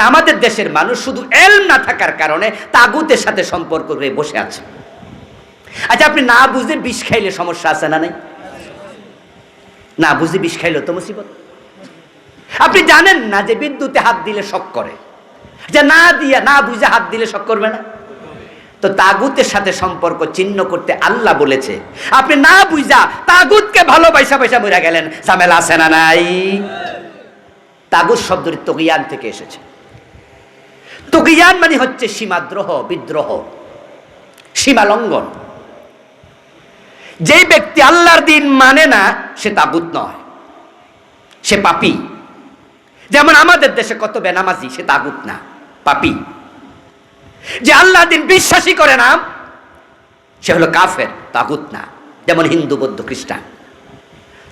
আমাদের দেশের মানুষ শুধু এল না থাকার কারণে তাগুতের সাথে সম্পর্ক করে বসে আছে। আচ্ছা আপনি না বুঝে বিষ খাইলে সমস্যা আছে না নাই? না বুঝে বিষ খাইলে তো মুসিবত। আপনি জানেন না যে বিদ্যুতে হাত দিলে শক করে? যে না দিয়া, না বুঝে হাত দিলে শক করবে না? তো তাগুতের সাথে সম্পর্ক চিহ্ন করতে আল্লাহ বলেছে, আপনি না বুঝা তাগুতকে ভালোবাসা পয়সা মরে গেলেন। ঝামেলা আছে না নাই? তাগুত শব্দটি তগিয়ান থেকে এসেছে। তগিয়ান মানে হচ্ছে সীমাদ্রোহ, বিদ্রোহ সীমা লঙ্ঘন যে ব্যক্তি আল্লাহর দিন মানে না, সে তাগুত নয়, সে পাপি। যেমন আমাদের দেশে কত বেনামাজি, সে তাগুত না, পাপি। যে আল্লাহ দিন বিশ্বাসী করে না, সে হলো কাফের, তাগুত না, যেমন হিন্দু, বৌদ্ধ, খ্রিস্টান।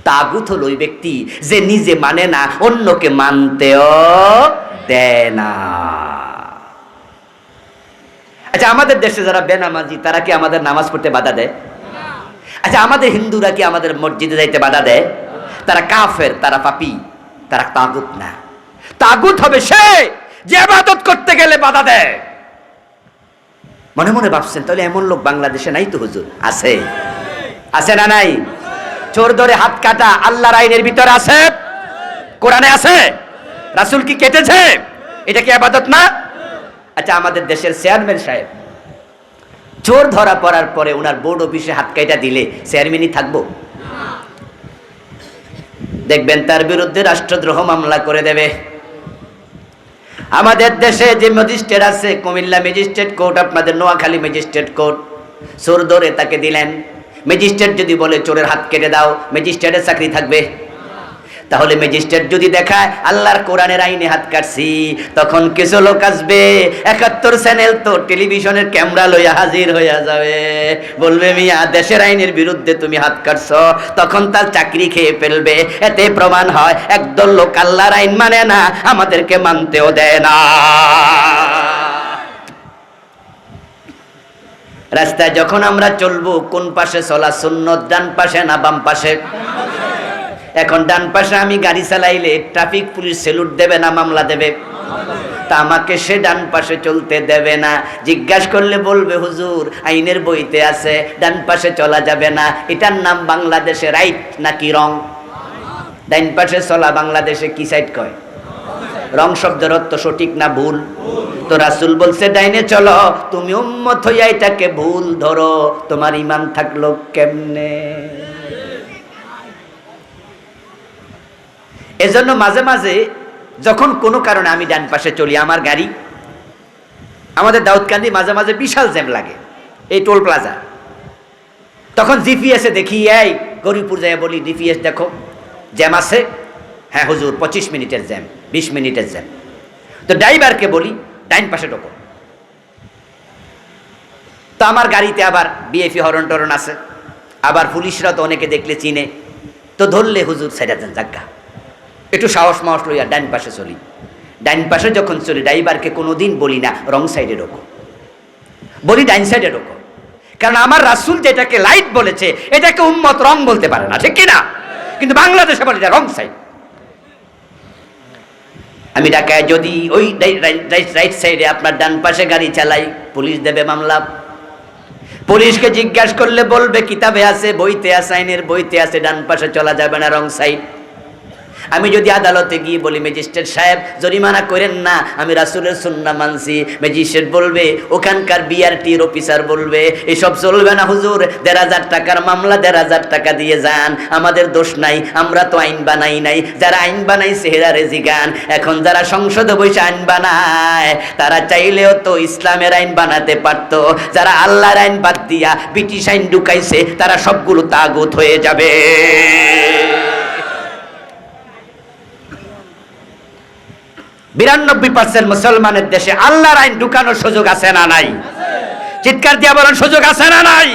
তাগুত হলো ওই ব্যক্তি যে নিজে মানে না, অন্যকে মানতেও দেয় না। আচ্ছা আমাদের দেশে যারা বেনামাজি, তারা কি আমাদের নামাজ পড়তে বাধা দেয়? আচ্ছা আমাদের হিন্দুরা কি আমাদের মসজিদে যাইতে বাধা দেয়? তারা কাফের, তারা পাপি, তারা তাগুত না। তাগুত হবে সে যে আবাদত করতে গেলে বাধা দেয়। মনে মনে ভাবছেন, তাহলে এমন লোক বাংলাদেশে নাই তো হুজুর? আছে। আছে না নাই? চোর ধরে হাত কাটা, আল্লাহর আইনের ভিতরে আছে? কোরআনে আছে? রাসূল কি কেটেছে? এটা কি আবাদত না? আচ্ছা আমাদের দেশের চেয়ারম্যান সাহেব, চোর ধরা পড়ার পরে ওনার বোর্ড অফিসে হাত কাইটা দিলে চেয়ারম্যানই থাকব? দেখবেন তার বিরুদ্ধে রাষ্ট্রদ্রোহ মামলা করে দেবে। আমাদের দেশে যে ম্যাজিস্ট্রেট আছে, কুমিল্লা ম্যাজিস্ট্রেট কোর্ট, আপনাদের নোয়াখালী ম্যাজিস্ট্রেট কোর্ট, চোর ধরে তাকে দিলেন। ম্যাজিস্ট্রেট যদি বলে চোরের হাত কেটে দাও, ম্যাজিস্ট্রেটের চাকরি থাকবে। তাহলে ম্যাজিস্ট্রেট যদি দেখায়, আল্লাহর কোরআনের আইনে হাত কাটছি, তখন কিছু লোক আসবে, একাত্তর চ্যানেল তো টেলিভিশনের ক্যামেরা লইয়া হাজির হইয়া যাবে। বলবে, মিয়া, দেশের আইনের বিরুদ্ধে তুমি হাত কাটছ। তখন তার চাকরি খেয়ে ফেলবে। এতে প্রমাণ হয়, একদল লোক আল্লাহর আইন মানে না, আমাদেরকে মানতেও দেয় না। রাস্তায় যখন আমরা চলবো, কোন পাশে চলা সুন্নত, ডান পাশে না বাম পাশে? এখন ডান পাশে আমি গাড়ি চালাইলে ট্রাফিক পুলিশ সেলুট দেবে না, মামলা দেবে। তা আমাকে সে ডান পাশে চলতে দেবে না। জিজ্ঞাসা করলে বলবে, হুজুর, আইনের বইতে আছে, ডান পাশে চলা যাবে না। এটার নাম বাংলাদেশে রাইট নাকি রং? ডাইন পাশে চলা বাংলাদেশে কি সাইড কয়? রং শব্দের অর্থ সঠিক না ভুল? তো রাসুল বলছে, ডাইনে চলো, তুমি উম্মত হইয়া এটাকে ভুল ধরো। তোমার ইমান থাকল কেমনে? এজন্য মাঝে মাঝে যখন কোনো কারণে আমি ডান পাশে চলি, আমার গাড়ি, আমাদের দাউদকান্দি মাঝে মাঝে বিশাল জ্যাম লাগে, এই টোল প্লাজা। তখন জিপিএসে দেখি, এই, গরিপুর যায় বলি ডিপিএস দেখো, জ্যাম আছে? হ্যাঁ হুজুর, পঁচিশ মিনিটের জ্যাম, বিশ মিনিটের জ্যাম। তো ড্রাইভারকে বলি, ডাইন পাশে ঢোকো। তো আমার গাড়িতে আবার বিএফি হরণ টরণ আছে, আবার পুলিশরা তো অনেকে দেখলে চিনে। তো ধরলে হুজুর, সেটা জাগা একটু সাহস মাহস লইয়া ডাইন পাশে চলি। ডাইন পাশে যখন চলি, ড্রাইভারকে কোনোদিন বলি না, রং সাইডে ঢোকো। বলি ডাইন সাইডে ঢোকো। কারণ আমার রাসুল যেটাকে লাইট বলেছে, এটাকে উম্মত রং বলতে পারে না, ঠিক কিনা? কিন্তু বাংলাদেশে বলে রং সাইড। আমি ঢাকায় যদি ওই রাইট সাইডে আপনার ডান পাশে গাড়ি চালাই, পুলিশ দেবে মামলা। পুলিশকে জিজ্ঞাসা করলে বলবে, কিতাবে আছে, বইতে আছে, আইনের বইতে আছে, ডান পাশে চলা যাবে না রং সাইড। আমি যদি আদালতে গিয়ে বলি, ম্যাজিস্ট্রেট সাহেব, জরিমানা করেন না। আমি রাসুলের সুন্না মানছি। ম্যাজিস্ট্রেট বলবে, ওখানকার বিআরটির অফিসার বলবে, এসব চলবে না হুজুর, দেড় হাজার টাকার মামলা দেড় হাজার টাকা দিয়ে যান। আমাদের দোষ নাই, আমরা তো আইন বানাই নাই। যারা আইন বানাই সেহেরা রেজি গান এখন যারা সংসদে বসে আইন বানায়, তারা চাইলেও তো ইসলামের আইন বানাতে পারতো। যারা আল্লাহর আইন বাদ দিয়া ব্রিটিশ আইন ঢুকাইছে, তারা সবগুলো তাগুত হয়ে যাবে। বিরানব্বই পার্সেন্ট মুসলমানের দেশে আল্লাহর আইন ঢুকানোর সুযোগ আছে না নাই? চিৎকার দিয়া বলেন, সুযোগ আছে না নাই?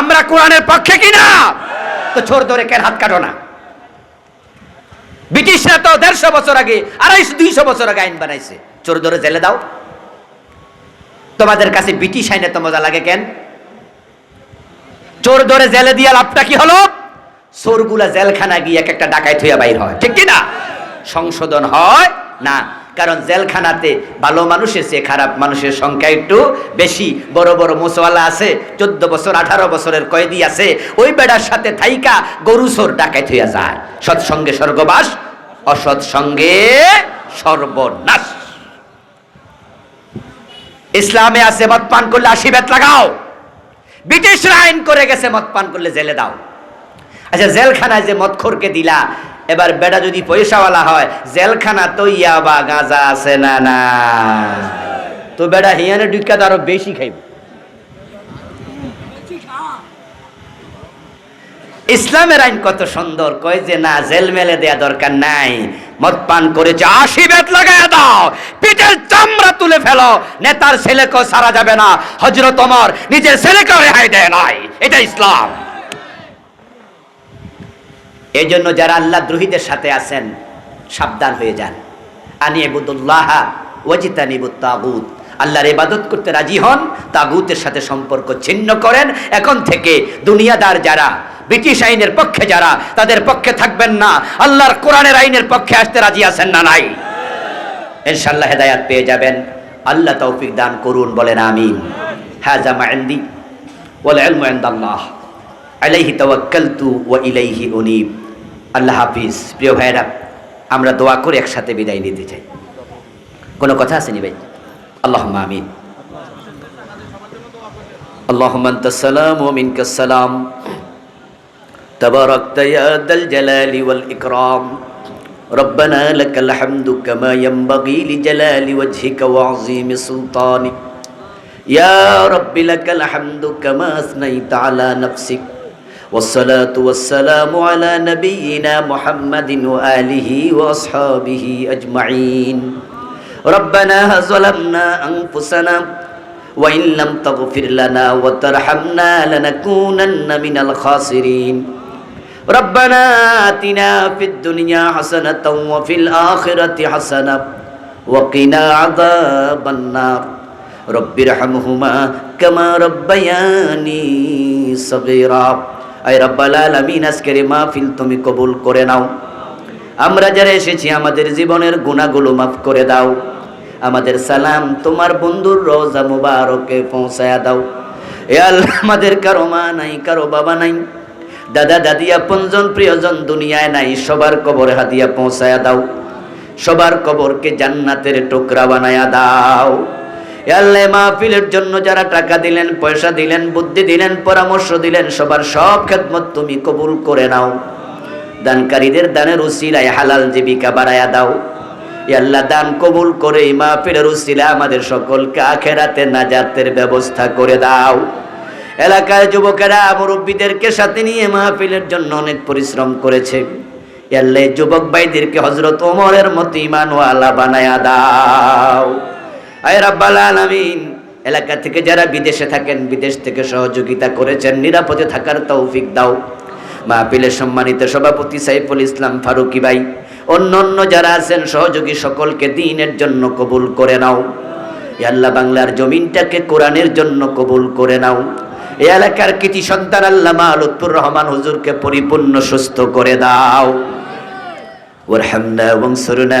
আমরা কোরআনের পক্ষে কিনা? তো ছোর ধরে কেন হাত কাটো না? ব্রিটিশরা তো দেড়শো বছর আগে, আড়াইশো, দুইশো বছর আগে আইন বানাইছে। চোর ধরে জেলে দাও। তোমাদের কাছে ব্রিটিশ আইনে তো মজা লাগে কেন? চোর ধরে জেলে দিয়া লাভটা কি হলো? চোরগুলা জেলখানা গিয়ে এক একটা ডাকায় থইয়া বাইর হয়। ঠিক কিনা? সংশোধন হয়। না, কারণ জেলখানাতে ভালো মানুষের চেয়ে খারাপ মানুষের সংখ্যা একটু বেশি। বড় বড় মোসওয়ালা আছে, চোদ্দ বছর, আঠারো বছরের কয়েদি আছে। ওই বেড়ার সাথে থাইকা গরু ডাকাত হইয়া যায়। সৎসঙ্গে স্বর্গবাস, অসৎ সঙ্গে সর্বনাশ। ইসলামে আছে, মদ পান করলে আশি বেত লাগাও। ব্রিটিশরা আইন করে গেছে, মদ পান করলে জেলে দাও। আচ্ছা জেলখানায় যে মদখোরকে দিলা এবার বেটা যদি পয়সাওয়ালা হয়, জেলখানা তো ইয়াবা গাঁজা আছে না না। তো বেটা হিয়ানে ডুকা তো আরও বেশি খাইব। ইসলামের আইন কত সুন্দর, কয় যে না, জেল মেলে দেয়া দরকার নাই। মদ পান করেছে, আশি বেত লাগাই দাও। পিঠের চামড়া তুলে ফেলো, নেতার ছেলেকেও সারা যাবে না। হজরত ওমর নিজের ছেলেকেও রেহাই দেয় নাই। এটা ইসলাম। এই জন্য যারা আল্লাহ দ্রোহীদের সাথে আছেন, সাবধান হয়ে যান। আনি এবুদুল্লাহ ওয়াজিতানিবুত তাগুত আল্লাহর ইবাদত করতে রাজি হন, তাগুতের সাথে সম্পর্ক ছিন্ন করেন। এখন থেকে দুনিয়াদার যারা, ব্রিটিশ আইনের পক্ষে যারা, তাদের পক্ষে থাকবেন না। আল্লাহর কোরআনের আইনের পক্ষে আসতে রাজি আছেন না নাই। ইনশাআল্লাহ হেদায়াত পেয়ে যাবেন। আল্লাহ তৌফিক দান করুন, বলেন আমিন। হাজা মাইন্দি ওয়াল ইলমু ইনদাল্লাহ। আলাইহি তাওয়াক্কালতু ওয়া ইলাইহি উনীব। আল্লাহ হাফিজ প্রিয় ভাইরা আমরা দোয়া করে একসাথে বিদায় নিতে চাই কোনো কথা আসেনি ভাই আল্লাহুম্মা আমিন আল্লাহুম্মা আনতাস সালাম ওয়া মিনকাস সালাম تباركت يا ذا الجلال والإكرام ربنا لك الحمد كما ينبغي لجلال وجهك وعظيم سلطانك يا رب لك الحمد كما أثنيت على نفسك والصلاة والسلام على نبينا محمد وآله وأصحابه أجمعين. ربنا ظلمنا أنفسنا وإن لم تغفر لنا وترحمنا لنكونن من الخاسرين. ربنا آتنا في الدنيا حسنة وفي الآخرة حسنة وقنا عذاب النار. رب ارحمهما كما ربياني صغيرا. আই রব্বাল আলামিন, আজকের মাহফিল তুমি কবুল করে নাও। আমরা যারা এসেছি, আমাদের জীবনের গুণাগুলো মাফ করে দাও। আমাদের সালাম তোমার বন্ধুর রোজা মুবারকে পৌঁছায়া দাও। এ আল্লাহ আমাদের কারও মা নাই, কারও বাবা নাই। দাদা, দাদি, আপনজন, প্রিয়জন দুনিয়ায় নাই, সবার কবর হাদিয়া পৌঁছায়া দাও। সবার কবরকে জান্নাতের টুকরা বানায়া দাও। আল্লাহ মাহফিলের জন্য যারা টাকা দিলেন, পয়সা দিলেন, বুদ্ধি দিলেন, পরামর্শ দিলেন, সবার সব খেদমত তুমি কবুল করে নাও। দানকারীদের দানের উসিলায় হালাল জীবিকা বাড়ায়া দাও। আল্লাহ দান কবুল করে মাহফিলের উসিলা আমাদের সকলকে আখেরাতে নাজাতের ব্যবস্থা করে দাও। এলাকার যুবকেরা, মুরব্বীদেরকে সাথে নিয়ে মাহফিলের জন্য অনেক পরিশ্রম করেছে। আল্লাহ যুবক ভাইদেরকে হজরত ওমরের মতো ইমানওয়ালা বানায়া দাও। আয় রাব্বাল আলামিন। এলাকা থেকে যারা বিদেশে থাকেন, বিদেশ থেকে সহযোগিতা করেছেন, নিরাপদে থাকার তৌফিক দাও। মাহফিলের সম্মানিত সভাপতি সাইফুল ইসলাম ফারুকি ভাই, অন্য অন্য যারা আছেন, সহযোগী সকলকে দিনের জন্য কবুল করে নাও। ইয়াল্লা বাংলার জমিনটাকে কোরআনের জন্য কবুল করে নাও। এই এলাকার কৃতি সন্তান আল্লামা লুৎফুর রহমান হুজুরকে পরিপূর্ণ সুস্থ করে দাও। ওরহামনা এবং সরুনা